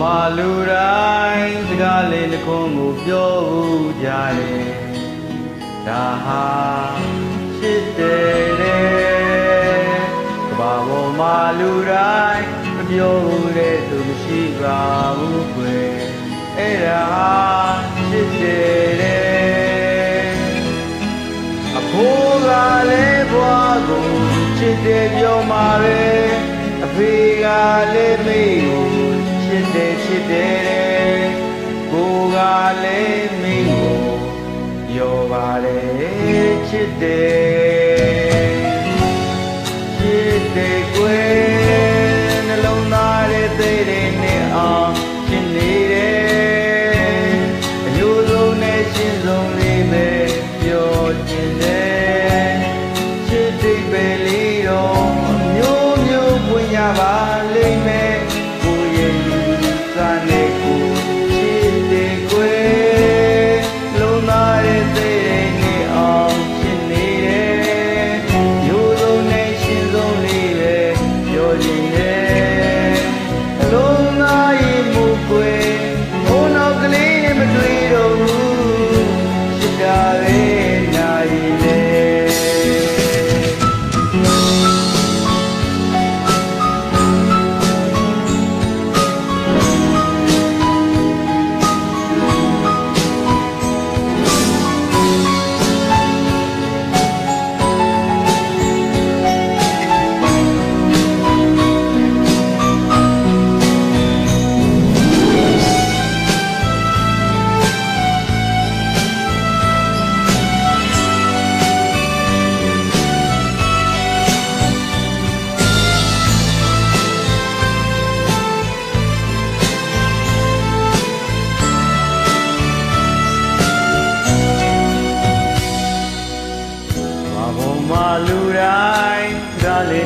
မာလူတိုင်းစကားလေးနှခုံးကိုပြောကြတယ်ဒါဟာရှိတယ်လေကဘာပေါ်မှာလူတိုင်း day.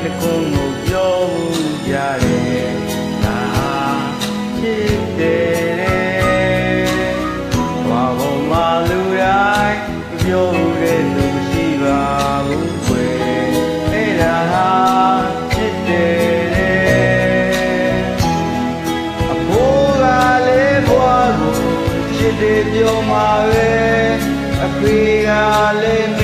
တခုကိုပြောဘူးကြတယ်ဒါဖြစ်တယ်ဘာဘုံမလူတိုင်းပြောဘူးတဲ့လူရှိပါဘူးခွေအဲ့ဒါဟာဖြစ်တယ်အဖိုးကလေးဘွားကိုဖြစ်တယ်ပြောမှာပဲအဖေကလေး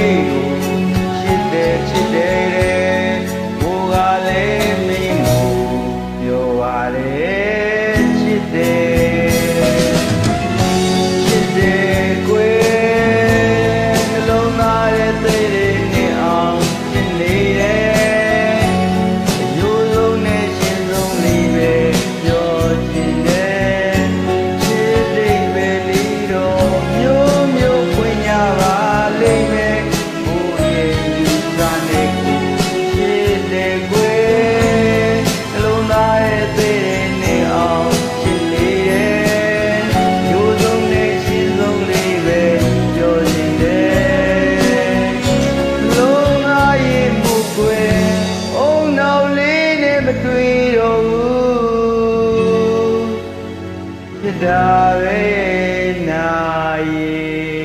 တာဝေနာယေ